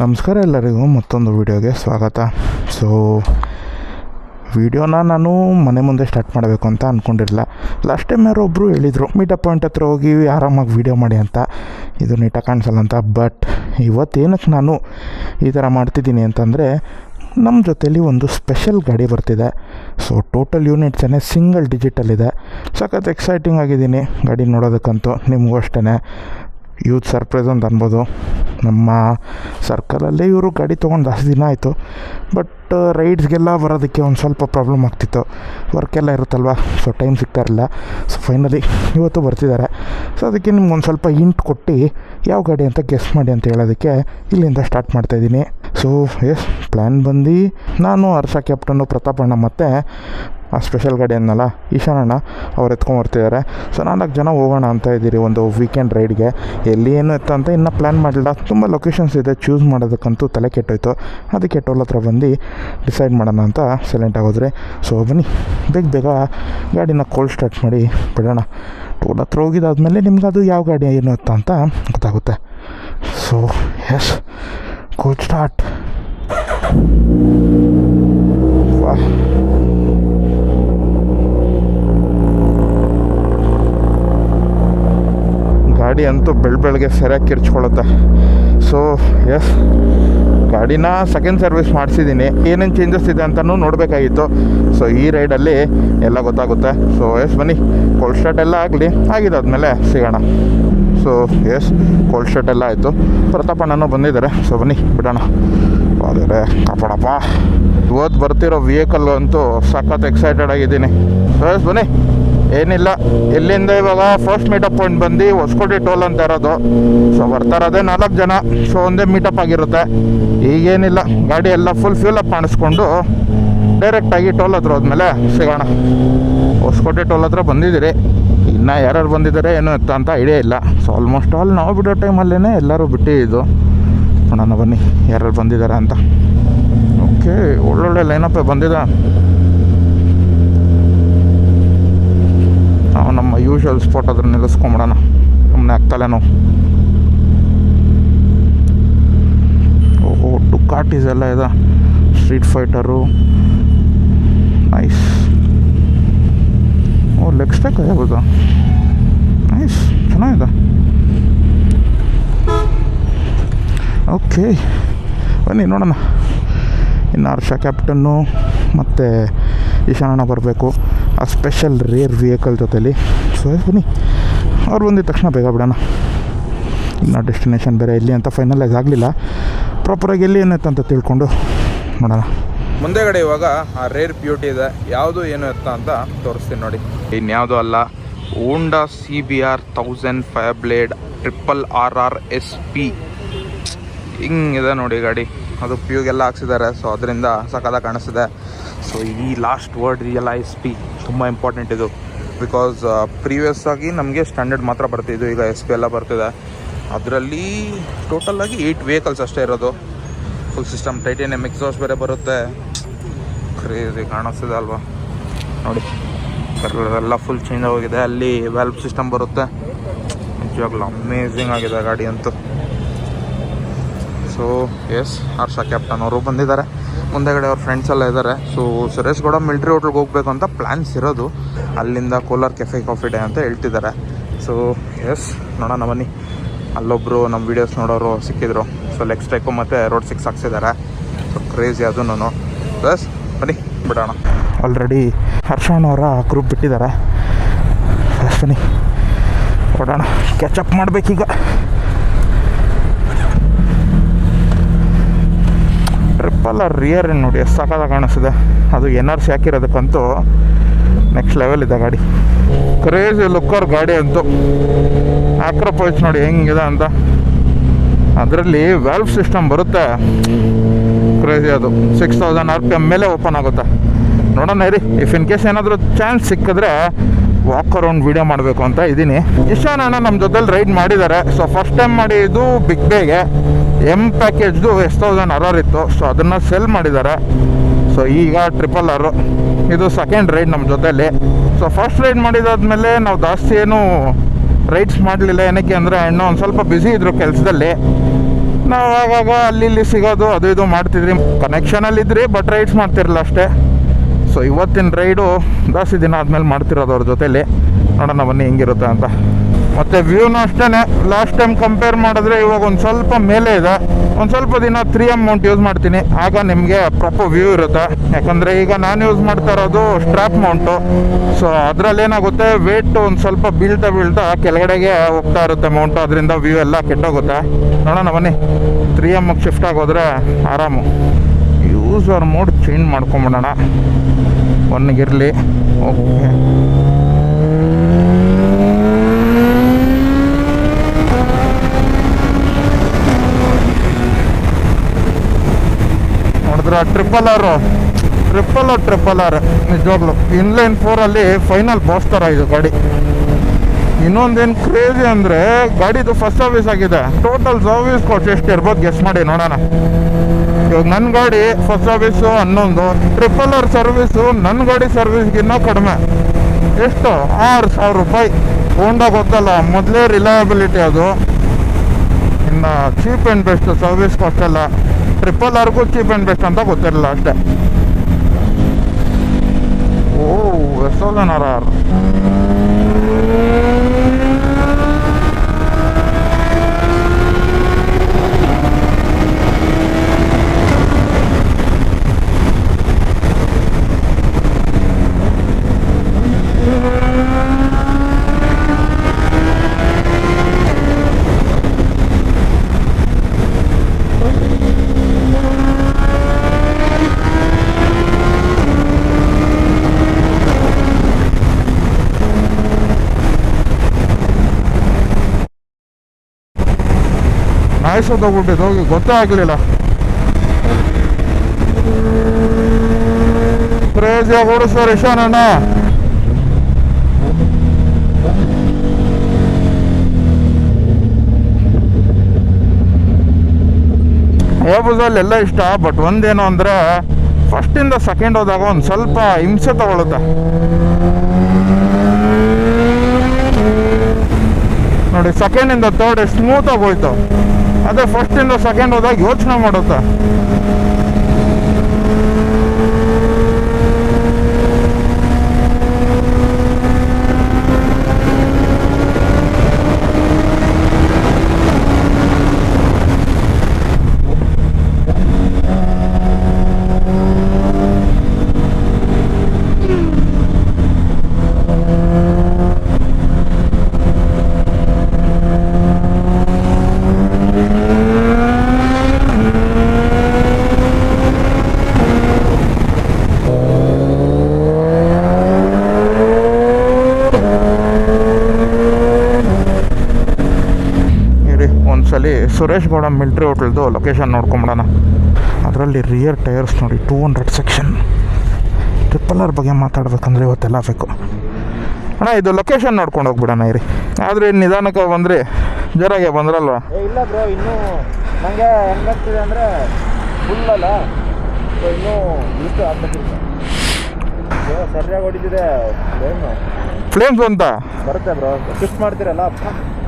ನಮಸ್ಕಾರ ಎಲ್ಲರಿಗೂ, ಮತ್ತೊಂದು ವಿಡಿಯೋಗೆ ಸ್ವಾಗತ. ಸೊ ವಿಡಿಯೋನ ನಾನು ಮನೆ ಮುಂದೆ ಸ್ಟಾರ್ಟ್ ಮಾಡಬೇಕು ಅಂತ ಅಂದ್ಕೊಂಡಿರಲಿಲ್ಲ ಲಾಸ್ಟ್ ಟೈಮ್ ಯಾರೋ ಒಬ್ಬರು ಹೇಳಿದರು ಮೀಟಪ್ ಅಪಾಯಿಂಟ್ ಹತ್ರ ಹೋಗಿ ಆರಾಮಾಗಿ ವೀಡಿಯೋ ಮಾಡಿ ಅಂತ. ಇದು ನೀಟಾಗಿ ಕಾಣಿಸಲ್ಲ ಅಂತ. ಬಟ್ ಇವತ್ತೇನಕ್ಕೆ ನಾನು ಈ ಥರ ಮಾಡ್ತಿದ್ದೀನಿ ಅಂತಂದರೆ ನಮ್ಮ ಜೊತೇಲಿ ಒಂದು ಸ್ಪೆಷಲ್ ಗಾಡಿ ಬರ್ತಿದೆ. ಸೊ ಟೋಟಲ್ ಯೂನಿಟ್ಸ್ ಏನೇ ಸಿಂಗಲ್ ಡಿಜಿಟಲ್ಲಿದೆ ಸಖತ್ ಎಕ್ಸೈಟಿಂಗ್ ಆಗಿದ್ದೀನಿ ಗಾಡಿ ನೋಡೋದಕ್ಕಂತೂ, ನಿಮಗೂ ಅಷ್ಟೇ ಯೂತ್ ಸರ್ಪ್ರೈಸ್ ಅಂತ ಅನ್ಬೋದು. ನಮ್ಮ ಸರ್ಕಲಲ್ಲೇ ಇವರು ಗಾಡಿ ತೊಗೊಂಡು ಜಾಸ್ತಿ ದಿನ ಆಯಿತು. ಬಟ್ ರೈಡ್ಸ್ಗೆಲ್ಲ ಬರೋದಕ್ಕೆ ಒಂದು ಸ್ವಲ್ಪ ಪ್ರಾಬ್ಲಮ್ ಆಗ್ತಿತ್ತು. ವರ್ಕೆಲ್ಲ ಇರುತ್ತಲ್ವ? ಸೊ ಟೈಮ್ ಸಿಗ್ತಾ ಇರಲಿಲ್ಲ. ಸೊ ಫೈನಲಿ ಇವತ್ತು ಬರ್ತಿದ್ದಾರೆ. ಸೊ ಅದಕ್ಕೆ ನಿಮ್ಗೆ ಒಂದು ಸ್ವಲ್ಪ ಇಂಟ್ ಕೊಟ್ಟು ಯಾವ ಗಾಡಿ ಅಂತ ಗೆಸ್ ಮಾಡಿ ಅಂತ ಹೇಳೋದಕ್ಕೆ ಇಲ್ಲಿಂದ ಸ್ಟಾರ್ಟ್ ಮಾಡ್ತಾಯಿದ್ದೀನಿ ಸೊ ಎಸ್ ಪ್ಲ್ಯಾನ್ ಬಂದು ನಾನು ಹರ್ಷ ಕ್ಯಾಪ್ಟನ್ನು ಪ್ರತಾಪಣ್ಣ ಮತ್ತು ಆ ಸ್ಪೆಷಲ್ ಗಾಡಿ ಅನ್ನಲ್ಲ ಈಶಾನಣ್ಣ ಅವ್ರು ಎತ್ಕೊಂಬರ್ತಿದ್ದಾರೆ ಸೊ ನಾಲ್ಕು ಜನ ಹೋಗೋಣ ಅಂತ ಇದ್ದೀರಿ ಒಂದು ವೀಕೆಂಡ್ ರೈಡ್ಗೆ ಎಲ್ಲಿ ಏನು ಇತ್ತು ಅಂತ ಇನ್ನೂ ಪ್ಲ್ಯಾನ್ ಮಾಡಲಿಲ್ಲ. ತುಂಬ ಲೊಕೇಶನ್ಸ್ ಇದೆ ಚೂಸ್ ಮಾಡೋದಕ್ಕಂತೂ ತಲೆ ಕೆಟ್ಟೋಯ್ತು. ಅದಕ್ಕೆ ಟೋಲ್ ಹತ್ರ ಬಂದು ಡಿಸೈಡ್ ಮಾಡೋಣ ಅಂತ ಸೈಲೆಂಟ್ ಆಗೋದ್ರೆ ಸೊ ಬನ್ನಿ, ಬೇಗ ಬೇಗ ಗಾಡಿನ ಕೋಲ್ ಸ್ಟಾರ್ಟ್ ಮಾಡಿ ಬಿಡೋಣ. ಟೋಲ್ ಹತ್ರ ಹೋಗಿದ್ದಾದ್ಮೇಲೆ ನಿಮ್ಗೆ ಅದು ಯಾವ ಗಾಡಿ ಏನು ಅಂತ ಗೊತ್ತಾಗುತ್ತೆ. ಸೊ ಎಸ್ ಕೋಲ್ಡ್ ಸ್ಟಾರ್ಟ್ ವಾಹ್ ಗಾಡಿ ಅಂತೂ ಬೆಳ ಬೆಳಗ್ಗೆ ಸರಿಯಾಗಿ ಕಿರ್ಚ್ಕೊಳ್ಳುತ್ತೆ. ಸೊ ಎಸ್ ಗಾಡಿನ ಸೆಕೆಂಡ್ ಸರ್ವಿಸ್ ಮಾಡಿಸಿದ್ದೀನಿ. ಏನೇನು ಚೇಂಜಸ್ ಇದೆ ಅಂತಲೂ ನೋಡಬೇಕಾಗಿತ್ತು. ಸೊ ಈ ರೈಡಲ್ಲಿ ಎಲ್ಲ ಗೊತ್ತಾಗುತ್ತೆ. ಸೊ ಎಸ್ ಬನ್ನಿ. ಕೋಲ್ಡ್ ಸ್ಟಾರ್ಟ್ ಎಲ್ಲ ಆಗಲಿ. ಆಗಿದ್ದಾದ್ಮೇಲೆ ಸಿಗೋಣ. ಸೊ ಎಸ್ ಕೋಲ್ಡ್ ಶರ್ಟ್ ಎಲ್ಲ ಆಯಿತು. ಪ್ರತಾಪಣ್ಣನೂ ಬಂದಿದ್ದಾರೆ. ಸೊ ಬನ್ನಿ, ಬಿಡೋಣ. ಆದರೆ ಕಾಪಾಡಪ್ಪ. ಇವತ್ತು ಬರ್ತಿರೋ ವೆಹಿಕಲ್ ಅಂತೂ ಸಖತ್ ಎಕ್ಸೈಟೆಡ್ ಆಗಿದ್ದೀನಿ. ಎಸ್ ಬನ್ನಿ. ಏನಿಲ್ಲ, ಇಲ್ಲಿಂದ ಇವಾಗ ಫಸ್ಟ್ ಮೀಟಪ್ ಪಾಯಿಂಟ್ ಬಂದು ಹೊಸಕೋಟೆ ಟೋಲ್ ಅಂತ ಇರೋದು. ಸೊ ಬರ್ತಾ ಇರೋದೇ ನಾಲ್ಕು ಜನ. ಸೊ ಒಂದೇ ಮೀಟಪ್ ಆಗಿರುತ್ತೆ. ಈಗೇನಿಲ್ಲ, ಗಾಡಿ ಎಲ್ಲ ಫುಲ್ ಫ್ಯೂಲ್ ಅಪ್ ಮಾಡಿಸ್ಕೊಂಡು ಡೈರೆಕ್ಟಾಗಿ ಟೋಲ್ ಹತ್ರ ಹೋದ್ಮೇಲೆ ಸಿಗೋಣ. ಹೊಸಕೋಟೆ ಟೋಲ್ ಹತ್ರ ಬಂದಿದ್ದೀರಿ. ಇನ್ನು ಯಾರ್ಯಾರು ಬಂದಿದ್ದಾರೆ ಏನು ಅಂತ ಐಡಿಯಾ ಇಲ್ಲ. ಸೊ ಆಲ್ಮೋಸ್ಟ್ ಆಲ್ ನಾವು ಬಿಡೋ ಟೈಮಲ್ಲೇ ಎಲ್ಲರೂ ಬಿಟ್ಟಿದ್ದು ನೋಡೋಣ ಬನ್ನಿ ಯಾರ್ಯಾರು ಬಂದಿದ್ದಾರೆ ಅಂತ. ಓಕೆ ಒಳ್ಳೊಳ್ಳೆ ಲೈನಪ್ಪೇ ಬಂದಿದೆ. ನಾವು ನಮ್ಮ ಯೂಶುವಲ್ ಸ್ಪಾಟ್ ಅದ್ರ ನಿಲ್ಲಿಸ್ಕೊಂಬಿಡೋಣ. ಸುಮ್ಮನೆ ಆಗ್ತಲ್ಲ ನಾವು. ಓಹೋ ಡುಕಾಟೀಸ್ ಎಲ್ಲ ಇದೆ. ಸ್ಟ್ರೀಟ್ ಫೈಟರು ನೈಸ್ ಓ ಲೆಗ್ ಸ್ಟ್ರೈಕ್ ಆಗ್ಬೋದು ನೈಸ್ ಚೆನ್ನಾಗಿದೆ ಓಕೆ ಬನ್ನಿ ನೋಡೋಣ ಇನ್ನು ಹರ್ಷ ಕ್ಯಾಪ್ಟನ್ನು ಮತ್ತು ಈಶಾನಣ್ಣ ಬರಬೇಕು. ಆ ಸ್ಪೆಷಲ್ ರೇರ್ ವೆಹಿಕಲ್ ಜೊತೆಲಿ. ಸೊ ಬನ್ನಿ. ಅವ್ರು ಬಂದಿದ ತಕ್ಷಣ ಬೇಗ ಬಿಡೋಣ. ಇನ್ನು ಡೆಸ್ಟಿನೇಷನ್ ಬೇರೆ ಇಲ್ಲಿ ಅಂತ ಫೈನಲೈಸ್ ಆಗಲಿಲ್ಲ. ಪ್ರಾಪರಾಗಿ ಎಲ್ಲಿ ಏನಿತ್ತು ಅಂತ ತಿಳ್ಕೊಂಡು ನೋಡೋಣ. ಮುಂದೆಗಡೆ ಇವಾಗ ಆ ರೇರ್ ಬ್ಯೂಟಿ ಇದೆ. ಯಾವುದು ಏನು ಎತ್ತ ಅಂತ ತೋರಿಸ್ತೀನಿ ನೋಡಿ. ಇನ್ಯಾವುದು ಅಲ್ಲ Honda C B R thousand Fireblade triple R R S P ಹಿಂಗಿದೆ ನೋಡಿ ಗಾಡಿ. ಅದು ಪ್ಯೂಗೆಲ್ಲ ಹಾಕ್ಸಿದ್ದಾರೆ. ಸೊ ಅದರಿಂದ ಸಕಾಲ ಕಾಣಿಸ್ತಿದೆ. ಸೊ ಈ ಲಾಸ್ಟ್ ವರ್ಡ್ ಎಲ್ಲ ಎಸ್ ಪಿ ತುಂಬ ಇಂಪಾರ್ಟೆಂಟ್ ಇದು. ಬಿಕಾಸ್ ಪ್ರೀವಿಯಸ್ ಆಗಿ ನಮಗೆ ಸ್ಟ್ಯಾಂಡರ್ಡ್ ಮಾತ್ರ ಬರ್ತಿದ್ದು ಈಗ ಎಸ್ ಪಿ ಎಲ್ಲ ಬರ್ತಿದೆ. ಅದರಲ್ಲಿ ಟೋಟಲ್ ಆಗಿ ಏಯ್ಟ್ ವೆಹಿಕಲ್ಸ್ ಅಷ್ಟೇ ಇರೋದು. ಫುಲ್ ಸಿಸ್ಟಮ್ ಟೈಟೇನಿಯಮ್ ಎಕ್ಸಾಸ್ಟ್ ಬೇರೆ ಬರುತ್ತೆ. ಕ್ರೇಜಿ ಕಾಣಿಸ್ತಿದೆ ಅಲ್ವಾ? ನೋಡಿ ಎಲ್ಲ ಫುಲ್ ಚೇಂಜ್ ಆಗೋಗಿದೆ. ಅಲ್ಲಿ ವ್ಯಾಲ್ವ್ ಸಿಸ್ಟಮ್ ಬರುತ್ತೆ. ನಿಜವಾಗ್ಲೂ ಅಮೇಝಿಂಗ್ ಆಗಿದೆ ಗಾಡಿ ಅಂತೂ. ಸೊ ಎಸ್ ಹರ್ಷ ಕ್ಯಾಪ್ಟನ್ ಅವರು ಬಂದಿದ್ದಾರೆ. ಮುಂದೆಗಡೆ ಅವ್ರ ಫ್ರೆಂಡ್ಸ್ ಎಲ್ಲ ಇದ್ದಾರೆ. ಸೊ ಸುರೇಶ್ ಗೌಡ ಮಿಲ್ಟ್ರಿ ಹೋಟ್ಲಿಗೆ ಹೋಗ್ಬೇಕು ಅಂತ ಪ್ಲ್ಯಾನ್ಸ್ ಇರೋದು. ಅಲ್ಲಿಂದ ಕೋಲಾರ್ ಕೆಫೆ ಕಾಫಿ ಡೇ ಅಂತ ಹೇಳ್ತಿದ್ದಾರೆ. ಸೊ ಎಸ್ ನೋಡೋಣ ಬನ್ನಿ. ಅಲ್ಲೊಬ್ಬರು ನಮ್ಮ ವೀಡಿಯೋಸ್ ನೋಡೋರು ಸಿಕ್ಕಿದ್ರು. ಸೊ ಲೆಗ್ ಸ್ಟ್ರೈಕು ಮತ್ತು ರೋಡ್ ಸಿಕ್ಸ್ ಹಾಕ್ಸಿದ್ದಾರೆ ಸೊ ಕ್ರೇಜಿ ಅದನ್ನು ಪ್ಲಸ್ ಬನ್ನಿ, ಬಿಡೋಣ. ಆಲ್ರೆಡಿ ಹರ್ಷಣ್ಣವರ ಗ್ರೂಪ್ ಬಿಟ್ಟಿದ್ದಾರೆ. ಬನ್ನಿ ಕೊಡೋಣ ಕ್ಯಾಚಪ್ ಮಾಡಬೇಕೀಗ. ಟ್ರಿಪ್ಪಲ್ಲ ರಿಯರ್ ಏನು ನೋಡಿ, ಎಷ್ಟು ಕಾಣಿಸ್ತಿದೆ. ಅದು ಎನ್ ಆರ್ ಸಿ ಹಾಕಿರೋದಕ್ಕಂತೂ ನೆಕ್ಸ್ಟ್ ಲೆವೆಲ್ ಇದೆ ಗಾಡಿ. ಕ್ರೇಜಿ ಲುಕ್ಕರ್ ಗಾಡಿ ಅಂತೂ. ಆಕ್ರೋಪೈಸ್ ನೋಡಿ ಹೆಂಗಿದೆ ಅಂತ. ಅದರಲ್ಲಿ ವ್ಯಾಲ್ವ್ ಸಿಸ್ಟಮ್ ಬರುತ್ತೆ. ಕ್ರೇಜಿ ಅದು. Six thousand R P M ಮೇಲೆ ಓಪನ್ ಆಗುತ್ತೆ. ನೋಡೋಣ ರೀ ಇಫ್ ಇನ್ ಕೇಸ್ ಏನಾದರೂ ಚಾನ್ಸ್ ಸಿಕ್ಕಿದ್ರೆ ವಾಕ್ ಅರೌಂಡ್ ವೀಡಿಯೋ ಮಾಡಬೇಕು ಅಂತ ಇದ್ದೀನಿ. ಇಶಾನ್ ಅಣ್ಣ ನಮ್ಮ ಜೊತೆಲಿ ರೈಡ್ ಮಾಡಿದ್ದಾರೆ ಸೊ ಫಸ್ಟ್ ಟೈಮ್ ಮಾಡಿದ್ದು ಬಿಗ್ ಬೇಗೆ ಎಂ ಪ್ಯಾಕೇಜ್ದು ಎಸ್ ತೌಸಂಡ್ ಅರರ್ ಇತ್ತು. ಸೊ ಅದನ್ನು ಸೆಲ್ ಮಾಡಿದ್ದಾರೆ ಸೊ ಈಗ ಟ್ರಿಪಲ್ ಆರು ಇದು ಸೆಕೆಂಡ್ ರೈಡ್ ನಮ್ಮ ಜೊತೆಲಿ. ಸೊ ಫಸ್ಟ್ ರೈಡ್ ಮಾಡಿದಾದ್ಮೇಲೆ ನಾವು ಜಾಸ್ತಿ ಏನು ರೈಡ್ಸ್ ಮಾಡಲಿಲ್ಲ ಏನಕ್ಕೆ ಅಂದರೆ ಹೆಣ್ಣು ಒಂದು ಸ್ವಲ್ಪ ಬ್ಯುಸಿ ಇದ್ದರು ಕೆಲಸದಲ್ಲಿ. ನಾವು ಆಗಾಗ ಅಲ್ಲಿ ಇಲ್ಲಿ ಸಿಗೋದು, ಅದು ಇದು ಮಾಡ್ತಿದ್ರಿ. ಕನೆಕ್ಷನಲ್ಲಿ ಇದ್ರಿ ಬಟ್ ರೈಡ್ಸ್ ಮಾಡ್ತಿರಲಿಲ್ಲ ಅಷ್ಟೇ. ಸೊ ಇವತ್ತಿನ ರೈಡು ಜಾಸ್ತಿ ದಿನ ಆದಮೇಲೆ ಮಾಡ್ತಿರೋದು ಅವ್ರ ಜೊತೇಲಿ. ನೋಡೋಣ ಬನ್ನಿ ಹೆಂಗಿರುತ್ತೆ ಅಂತ. ಮತ್ತು ವ್ಯೂನು ಅಷ್ಟೇ ಲಾಸ್ಟ್ ಟೈಮ್ ಕಂಪೇರ್ ಮಾಡಿದ್ರೆ ಇವಾಗ ಒಂದು ಸ್ವಲ್ಪ ಮೇಲೆ ಇದೆ. ಒಂದು ಸ್ವಲ್ಪ ದಿನ ತ್ರೀ ಎಂ ಮೌಂಟ್ ಯೂಸ್ ಮಾಡ್ತೀನಿ. ಆಗ ನಿಮಗೆ ಪ್ರಾಪರ್ ವ್ಯೂ ಇರುತ್ತೆ. ಯಾಕಂದರೆ ಈಗ ನಾನು ಯೂಸ್ ಮಾಡ್ತಾ ಇರೋದು ಸ್ಟ್ರಾಪ್ ಮೌಂಟು ಸೊ ಅದರಲ್ಲಿ ಏನಾಗುತ್ತೆ? ವೇಟ್ ಒಂದು ಸ್ವಲ್ಪ ಬೀಳ್ತಾ ಬೀಳ್ತಾ ಕೆಳಗಡೆಗೆ ಹೋಗ್ತಾ ಇರುತ್ತೆ ಮೌಂಟು ಅದರಿಂದ ವ್ಯೂ ಎಲ್ಲ ಕೆಟ್ಟೋಗುತ್ತೆ. ನೋಡೋಣ ಬನ್ನಿ. ತ್ರೀ ಎಮ್ಗೆ ಶಿಫ್ಟ್ ಆಗೋದ್ರೆ ಆರಾಮು. ಯೂಸರ್ ಮೋಡ್ ಚೇಂಜ್ ಮಾಡ್ಕೊಂಬಿಡೋಣ. ಒನ್ಗಿರಲಿ okay triple R triple R triple R ನಿಜವಾಗ್ಲು. ಇನ್ಲೈನ್ ಫೋರಲ್ಲಿ ಫೈನಲ್ ಬೋಸ್ತರ ಇದು ಗಾಡಿ. ಇನ್ನೊಂದೇನು ಕ್ರೇಜಿ ಅಂದರೆ ಗಾಡಿದು ಫಸ್ಟ್ ಸರ್ವಿಸ್ ಆಗಿದೆ. ಟೋಟಲ್ ಸರ್ವಿಸ್ ಕೊಟ್ಟು ಎಷ್ಟು ಇರ್ಬೋದು ಗೆಸ್ ಮಾಡಿ ನೋಡೋಣ. ಇವಾಗ ನನ್ನ ಗಾಡಿ ಫಸ್ಟ್ ಸರ್ವಿಸು ಹನ್ನೊಂದು ಟ್ರಿಪಲ್ ಆರ್ ಸರ್ವಿಸು ನನ್ನ ಗಾಡಿ ಸರ್ವಿಸ್ಗಿನ್ನ ಕಡಿಮೆ. ಎಷ್ಟು? ಆರು ಸಾವಿರ ರೂಪಾಯಿ. ಹೋಂಡಾ ಗೊತ್ತಲ್ಲ, ಮೊದಲೇ ರಿಲಯಬಿಲಿಟಿ ಅದು. ಇನ್ನು ಚೀಪ್ ಆ್ಯಂಡ್ ಬೆಸ್ಟ್ ಸರ್ವಿಸ್ ಕೊಟ್ಟಲ್ಲ ಟ್ರಿಪಲ್ ಆರ್ಗೂ ಚೀಪ್ ಆ್ಯಂಡ್ ಬೆಸ್ಟ್ ಅಂತ ಗೊತ್ತಿರಲಿಲ್ಲ ಅಷ್ಟೇ. ಓ ಆರ್ ನಾಯಿಸೋದೋಗ್ಬಿಟ್ಟಿದ್ದು ಹೋಗಿ ಗೊತ್ತೇ ಆಗಲಿಲ್ಲ. ಕ್ರೇಜಿಯಾಗಿ ಓಡಿಸೋರು ಇಶಾನಣ್ಣ ಹೇಬುಸಲ್ಲಿ ಎಲ್ಲ ಇಷ್ಟ ಬಟ್ ಒಂದೇನು ಅಂದರೆ ಫಸ್ಟಿಂದ ಸೆಕೆಂಡ್ ಹೋದಾಗ ಒಂದು ಸ್ವಲ್ಪ ಹಿಂಸೆ ತಗೊಳುತ್ತೆ. ನೋಡಿ ಸೆಕೆಂಡಿಂದ ತರ್ಡ್ ಸ್ಮೂತಾಗಿ ಹೋಯ್ತು. ಅದೇ ಫಸ್ಟಿಂದ ಸೆಕೆಂಡ್ ಹೋದಾಗ ಯೋಚನೆ ಮಾಡುತ್ತೆ ಇರಿ ಒಂದ್ಸಲಿ ಸುರೇಶ್ ಗೌಡ ಮಿಲ್ಟ್ರಿ ಹೋಟೆಲ್ದು ಲೊಕೇಶನ್ ನೋಡ್ಕೊಂಬಿಡೋಣ. ಅದರಲ್ಲಿ ರಿಯರ್ ಟೈರ್ಸ್ ನೋಡಿ two hundred section triple R ಬಗ್ಗೆ ಮಾತಾಡ್ಬೇಕಂದ್ರೆ ಇವತ್ತೆಲ್ಲ ಬೇಕು. ಅಣ್ಣ, ಇದು ಲೊಕೇಶನ್ ನೋಡ್ಕೊಂಡು ಹೋಗ್ಬಿಡೋಣ ಇರಿ. ಆದರೆ ನಿಧಾನಕ್ಕೆ ಬಂದ್ರಿ, ಜರಾಗೆ ಬಂದ್ರಲ್ವಾ? ಇಲ್ಲ ಬ್ರೋ ಇನ್ನೂ ನನಗೆ ಹೆಂಗಾಗ್ತಿದೆ ಅಂದರೆ ಫುಲ್ ಇನ್ನೂ ಸರಿಯಾಗಿ ಹೊಡಿತಿದೆ. ಫ್ಲೇಮ್ಸ್ ಅಂತ. ಬರುತ್ತೆ ಬ್ರೋ ಶಿಫ್ಟ್ ಮಾಡ್ತೀರಲ್ಲ?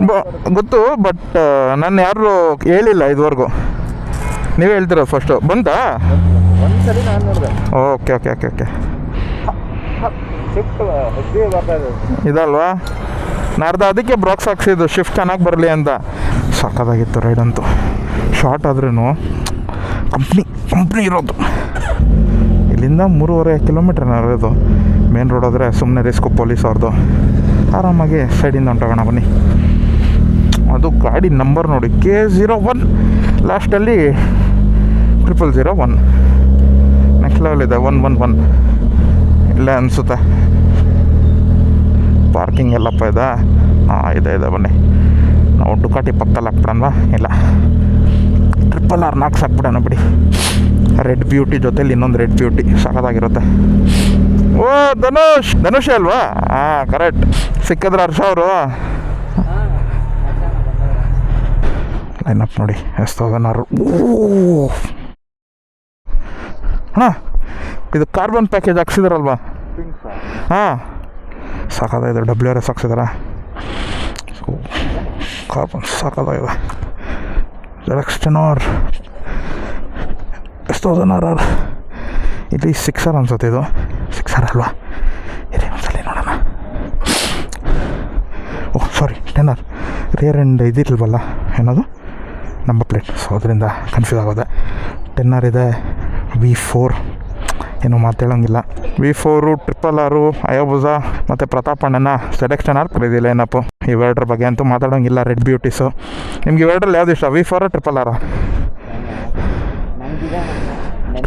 ಬ ಗೊತ್ತು ಬಟ್ ನಾನು ಯಾರು ಹೇಳಿಲ್ಲ ಇದುವರೆಗೂ. ನೀವೇ ಹೇಳ್ತೀರ ಫಸ್ಟು ಬಂತಾ? ನಾನು ನೋಡಿದೆ. ಓಕೆ ಓಕೆ ಓಕೆ ಓಕೆ ಇದಲ್ವಾ? ನಾರ್ದ ಅದಕ್ಕೆ ಬ್ರಾಕ್ಸ್ ಹಾಕ್ಸಿದ್ದು. ಶಿಫ್ಟ್ ಚೆನ್ನಾಗಿ ಬರಲಿ ಅಂತ. ಸಾಕಾಗಿತ್ತು ರೈಡ್ ಅಂತೂ. ಶಾರ್ಟ್ ಆದ್ರೂ ಕಂಪ್ನಿ ಕಂಪ್ನಿ ಇರೋದು. ಇಲ್ಲಿಂದ ಮೂರುವರೆ ಕಿಲೋಮೀಟ್ರ್ ಇರೋದು ಮೇನ್ ರೋಡ್ ಆದರೆ ಸುಮ್ಮನೆ ರಿಸ್ಕು ಪೊಲೀಸ್ ಅವ್ರದ್ದು ಆರಾಮಾಗಿ ಸೈಡಿಂದ ಹೊಂಟೋಗೋಣ ಬನ್ನಿ. ಅದು ಗಾಡಿ ನಂಬರ್ ನೋಡಿ ಕೆ ಝೀರೋ ಒನ್ ಲಾಸ್ಟಲ್ಲಿ triple zero one next level ಇದೆ ಒನ್ ಒನ್ ಒನ್ ಇಲ್ಲ ಅನಿಸುತ್ತೆ. ಪಾರ್ಕಿಂಗ್ ಎಲ್ಲಪ್ಪ ಇದೆ. ಹಾಂ, ಇದೆ ಇದೆ ಬನ್ನಿ. ನಾವು ಡುಕಾಟಿ ಪಕ್ಕಲ್ಲಿ ಹಾಕ್ಬಿಡೋಣವಾ ಇಲ್ಲ. ಟ್ರಿಪಲ್ ಆರ್ ನಾಲ್ಕು ಹಾಕ್ಬಿಡೋಣ ಬಿಡಿ. ರೆಡ್ ಬ್ಯೂಟಿ ಜೊತೇಲಿ ಇನ್ನೊಂದು ರೆಡ್ ಬ್ಯೂಟಿ ಸಖತ್ತಾಗಿರುತ್ತೆ ಓ, ಧನುಷ್. ಧನುಷ್ ಅಲ್ವಾ? ಹಾಂ ಕರೆಕ್ಟ್ ಸಿಕ್ಕಿದ್ರೆ ಹರ್ಷ ಅವರು. ಲೈನಪ್ ನೋಡಿ ಎಷ್ಟು ತೌಸಂಡ್ ಆರು ಓ. ಅಣ್ಣ ಇದು ಕಾರ್ಬನ್ ಪ್ಯಾಕೇಜ್ ಹಾಕ್ಸಿದಾರಲ್ವಾ? ಹಾಂ. ಸಾಕಾಗಿದೆ ಡಬ್ಲ್ಯೂ ಆರ್ ಎಸ್ ಹಾಕ್ಸಿದಾರ? ಕಾರ್ಬನ್ ಸಾಕಾಗಿದೆ ಆರ್ ಎಷ್ಟು ತೌಸಂಡ್ ಆರ್ ಆರ್ ಇಲ್ಲಿ ಸಿಕ್ಸರ್ ಅನ್ಸುತ್ತೆ ಇದು. ಅಲ್ವಾ ಇರಿ ಒಂದ್ಸಲ ನೋಡೋಣ. ಓಹ್ ಸಾರಿ ಟೆನ್ನರ್ ರಿಯರ್ ಎಂಡ್ ಇದಿಲ್ವಲ್ಲ ಏನದು? ನಮ್ಮ ಪ್ಲೇಟ್ ಸೊ ಅದರಿಂದ ಕನ್ಫ್ಯೂಸ್ ಆಗೋದೆ. ಟೆನ್ನರ್ ಇದೆ ವಿ ಫೋರ್ ಏನು ಮಾತಾಡೋಂಗಿಲ್ಲ ವಿ ಫೋರು ಟ್ರಿಪಲ್ ಆರು ಅಯೋಬುಜ ಮತ್ತು ಪ್ರತಾಪ್ ಅಣ್ಣನ ಸೆಲೆಕ್ಷನ್ ಆರ್ ಕರೀದಿಲ್ಲ ಏನಪ್ಪ ಇವೆರಡರ ಬಗ್ಗೆ ಅಂತೂ ಮಾತಾಡೋಂಗಿಲ್ಲ ರೆಡ್ ಬ್ಯೂಟೀಸು ನಿಮ್ಗೆ ಇವೆರಡರಲ್ಲಿ ಯಾವ್ದು ಇಷ್ಟ ವಿ ಫೋರ ಟ್ರಿಪಲ್ ಆರ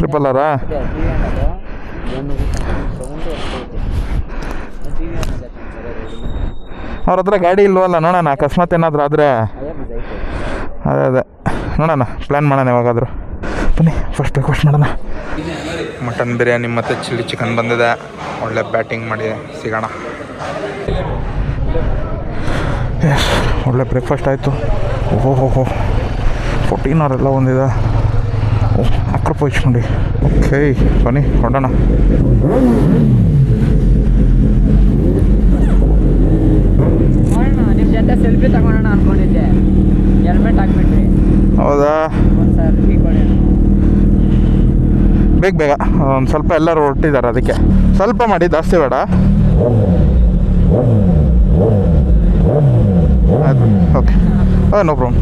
ಟ್ರಿಪಲ್ ಆರಾ ಟಿ ವಿ ಅನ್ನೋದು ಒಂದು ಸೌಂಡು ಅಷ್ಟೇ ಐತೆ ಟಿ ವಿ ಅನ್ನೋದು ಅವ್ರ ಹತ್ರ ಗಾಡಿ ಇಲ್ವಲ್ಲ ನೋಡೋಣ ಅಕಸ್ಮಾತ್ ಏನಾದರೂ ಆದರೆ. ಅದೇ ಅದೇ. ನೋಡೋಣ ಪ್ಲ್ಯಾನ್ ಮಾಡೋಣ ಯಾವಾಗಾದರೂ. ಬನ್ನಿ ಫಸ್ಟ್ ಬ್ರೇಕ್ಫಾಸ್ಟ್ ಮಾಡೋಣ. ಮಟನ್ ಬಿರಿಯಾನಿ ಮತ್ತು ಚಿಲ್ಲಿ ಚಿಕನ್ ಬಂದಿದೆ. ಒಳ್ಳೆ ಬ್ಯಾಟಿಂಗ್ ಮಾಡಿ ಸಿಗೋಣ. ಒಳ್ಳೆ ಬ್ರೇಕ್ಫಾಸ್ಟ್ ಆಯಿತು. ಓಹೋ ಹೋ ಹೋ ಫೋರ್ಟೀನ್ ಅವರೆಲ್ಲ ಒಂದಿದೆ. ಓಹ್ ಅಕ್ರಪ್ಪ ಇಚ್ಕೊಂಡು ಓಕೆ ಬನ್ನಿ ಹೊಡೋಣ ಜೊತೆ ಸೆಲ್ಫಿ ತಗೊಳ್ಳೋಣ ಅನ್ಕೊಂಡಿದ್ದೆ. ಹೆಲ್ಮೆಟ್ ಹಾಕ್ಬಿಟ್ರಿ. ಹೌದಾ? ಬೇಗ ಬೇಗ ಒಂದು ಸ್ವಲ್ಪ ಎಲ್ಲರೂ ಹೊರಟಿದ್ದಾರೆ ಅದಕ್ಕೆ. ಸ್ವಲ್ಪ ಮಾಡಿ ಜಾಸ್ತಿ ಬೇಡ. ಓಕೆ ನೋ ಪ್ರಾಬ್ಲಮ್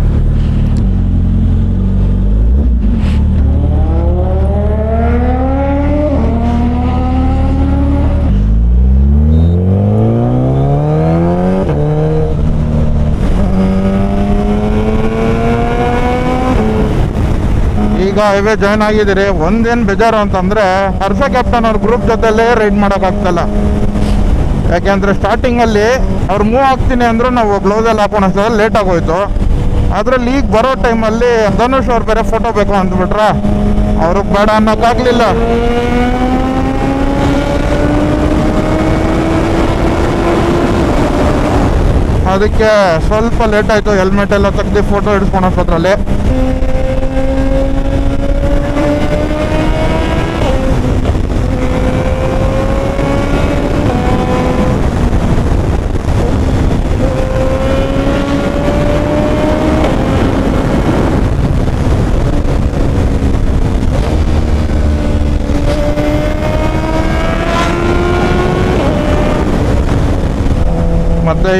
ಈಗ ಹೈವೇ ಜಾಯ್ನ್ ಆಗಿದ್ದೀರಿ. ಒಂದೇನು ಬೇಜಾರು ಅಂತಂದರೆ ಹರ್ಷ ಕ್ಯಾಪ್ಟನ್ ಅವ್ರ ಗ್ರೂಪ್ ಜೊತೆಲೇ ರೈಡ್ ಮಾಡೋಕ್ಕಾಗ್ತಲ್ಲ. ಯಾಕೆಂದರೆ ಸ್ಟಾರ್ಟಿಂಗಲ್ಲಿ ಅವ್ರು ಮೂವ್ ಆಗ್ತೀನಿ ಅಂದರು ನಾವು ಗ್ಲೌಸಲ್ಲಿ ಹಾಕೊಂಡು ಅಷ್ಟರಲ್ಲಿ ಲೇಟ್ ಆಗೋಯ್ತು. ಅದರಲ್ಲಿ ಈಗ ಬರೋ ಟೈಮಲ್ಲಿ ಧನುಷ್ ಅವ್ರು ಬೇರೆ ಫೋಟೋ ಬೇಕು ಅಂದ್ಬಿಟ್ರೆ ಅವ್ರಿಗೆ ಬೇಡ ಅನ್ನೋಕ್ಕಾಗಲಿಲ್ಲ. ಅದಕ್ಕೆ ಸ್ವಲ್ಪ ಲೇಟ್ ಆಯಿತು. ಹೆಲ್ಮೆಟ್ ಎಲ್ಲ ತೆಗ್ದು ಫೋಟೋ ಮತ್ತು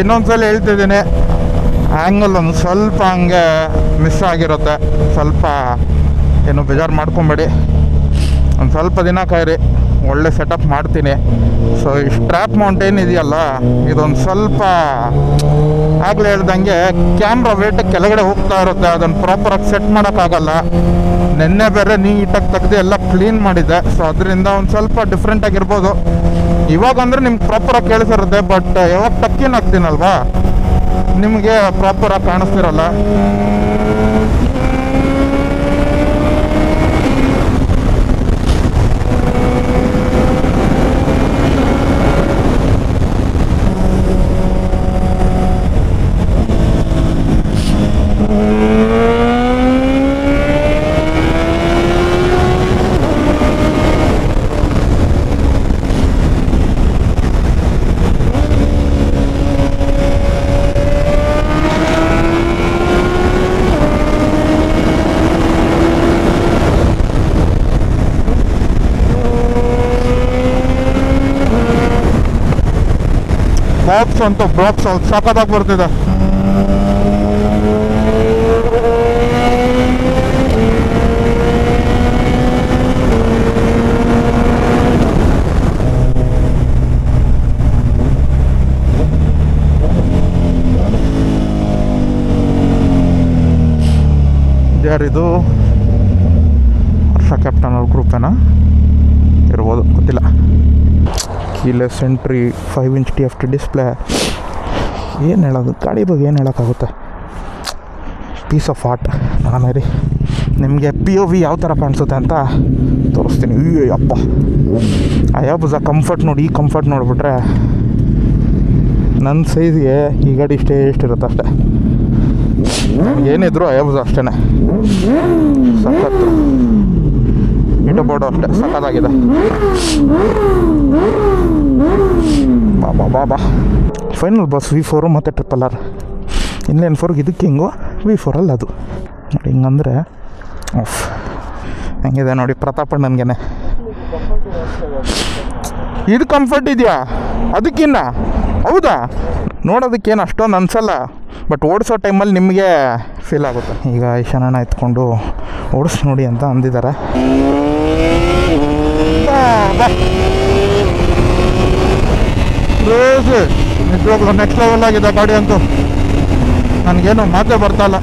ಇನ್ನೊಂದ್ಸಲ ಹೇಳ್ತಿದ್ದೀನಿ. ಆ್ಯಂಗಲ್ ಒಂದು ಸ್ವಲ್ಪ ಹಂಗೆ ಮಿಸ್ ಆಗಿರುತ್ತೆ. ಸ್ವಲ್ಪ ಏನು ಬೇಜಾರು ಮಾಡ್ಕೊಬೇಡಿ. ಒಂದು ಸ್ವಲ್ಪ ದಿನ ಕಾಯಿರಿ ಒಳ್ಳೆ ಸೆಟಪ್ ಮಾಡ್ತೀನಿ. ಸೊ ಈ ಸ್ಟ್ರ್ಯಾಪ್ ಮೌಂಟೇನ್ ಇದೆಯಲ್ಲ, ಇದೊಂದು ಸ್ವಲ್ಪ ಆಗಲೇ ಹೇಳ್ದಂಗೆ ಕ್ಯಾಮ್ರಾ ವೇಟ್ ಕೆಳಗಡೆ ಹೋಗ್ತಾ ಇರುತ್ತೆ. ಅದನ್ನು ಪ್ರಾಪರಾಗಿ ಸೆಟ್ ಮಾಡೋಕ್ಕಾಗಲ್ಲ. ನಿನ್ನೆ ಬೇರೆ ನೀಟಾಗಿ ತೆಗ್ದು ಎಲ್ಲ ಕ್ಲೀನ್ ಮಾಡಿದ್ದೆ. ಸೊ ಅದರಿಂದ ಒಂದು ಸ್ವಲ್ಪ ಡಿಫ್ರೆಂಟ್ ಆಗಿರ್ಬೋದು. ಇವಾಗ ಅಂದರೆ ನಿಮ್ಗೆ ಪ್ರಾಪರಾಗಿ ಕೇಳಿಸಿರುತ್ತೆ ಬಟ್ ಯಾವಾಗ ಟಕ್ಕಿನ ಹಾಕ್ತೀನಲ್ವಾ? ನಿಮಗೆ ಪ್ರಾಪರಾಗಿ ಕಾಣಿಸ್ತಿರಲ್ಲ. ಬಾಕ್ಸ್ ಅಂತೂ ಬಾಕ್ಸ್ ಸಖತ್ತಾಗಿ ಬರ್ತಿದೆ. ಯಾರಿದು? ಹರ್ಷ ಕ್ಯಾಪ್ಟನ್ ಅವ್ರ ಗ್ರೂಪೇನಾ ಇರ್ಬೋದು ಗೊತ್ತಿಲ್ಲ. Keyless entry five inch T F T display ಏನು ಹೇಳೋದು? ಗಾಡಿ ಬಗ್ಗೆ ಏನು ಹೇಳೋಕ್ಕಾಗುತ್ತೆ? ಪೀಸ್ ಆಫ್ ಆರ್ಟ್ ನೋಡೋಣ ರೀ ನಿಮಗೆ ಪಿ ಒ ವಿ ಯಾವ ಥರ ಕಾಣಿಸುತ್ತೆ ಅಂತ ತೋರಿಸ್ತೀನಿ. ಅಯ್ಯೋ ಅಪ್ಪ ಅಯ್ಯಬ್ಬ ಕಂಫರ್ಟ್ ನೋಡಿ, ಈ ಕಂಫರ್ಟ್ ನೋಡಿಬಿಟ್ರೆ ನನ್ನ ಸೈಜ್ಗೆ ಈ ಗಾಡಿ ಇಷ್ಟೇ ಎಷ್ಟಿರುತ್ತೆ ಅಷ್ಟೇ. ಏನಿದ್ರು ಅಯ್ಯಬ್ಬ ಅಷ್ಟೇ ಸಖತ್ತು. ಇಟು ಬೋರ್ಡು ಅಷ್ಟೇ ಬಾ ಬಾ ಬಾ ಫೈನಲ್ ಬಸ್ ವಿ ಫೋರು ಮತ್ತು ಟ್ರಿಪಲ್ ಆರ್ ಇನ್ಲೈನ್ ಫೋರ್ಗೆ ಇದಕ್ಕೆ ಹಿಂಗು ವಿ ಫೋರಲ್ಲಿ ಅದು. ನೋಡಿ, ಹಿಂಗಂದರೆ ಆಫ್ ಹೆಂಗಿದೆ ನೋಡಿ ಪ್ರತಾಪಣ್ಣನಿಗೆ ಇದು ಕಂಫರ್ಟ್ ಇದೆಯಾ? ಅದಕ್ಕಿನ್ನ? ಹೌದಾ? ನೋಡೋದಕ್ಕೇನು ಅಷ್ಟೊಂದು ಅನಿಸಲ್ಲ. ಬಟ್ ಓಡಿಸೋ ಟೈಮಲ್ಲಿ ನಿಮಗೆ ಫೀಲ್ ಆಗುತ್ತೆ. ಈಗ ಈಶಾನ ಎತ್ಕೊಂಡು ಓಡಿಸ್ ನೋಡಿ ಅಂತ ಅಂದಿದ್ದಾರೆ. ಕ್ರೇಜಿ ನಿಜವಾಗ್ಲೂ ನೆಕ್ಸ್ಟ್ ಲೆವೆಲ್ ಆಗಿದೆ ಗಾಡಿ ಅಂತೂ. ನನಗೇನು ಮಾತೇ ಬರ್ತಾಯಿಲ್ಲ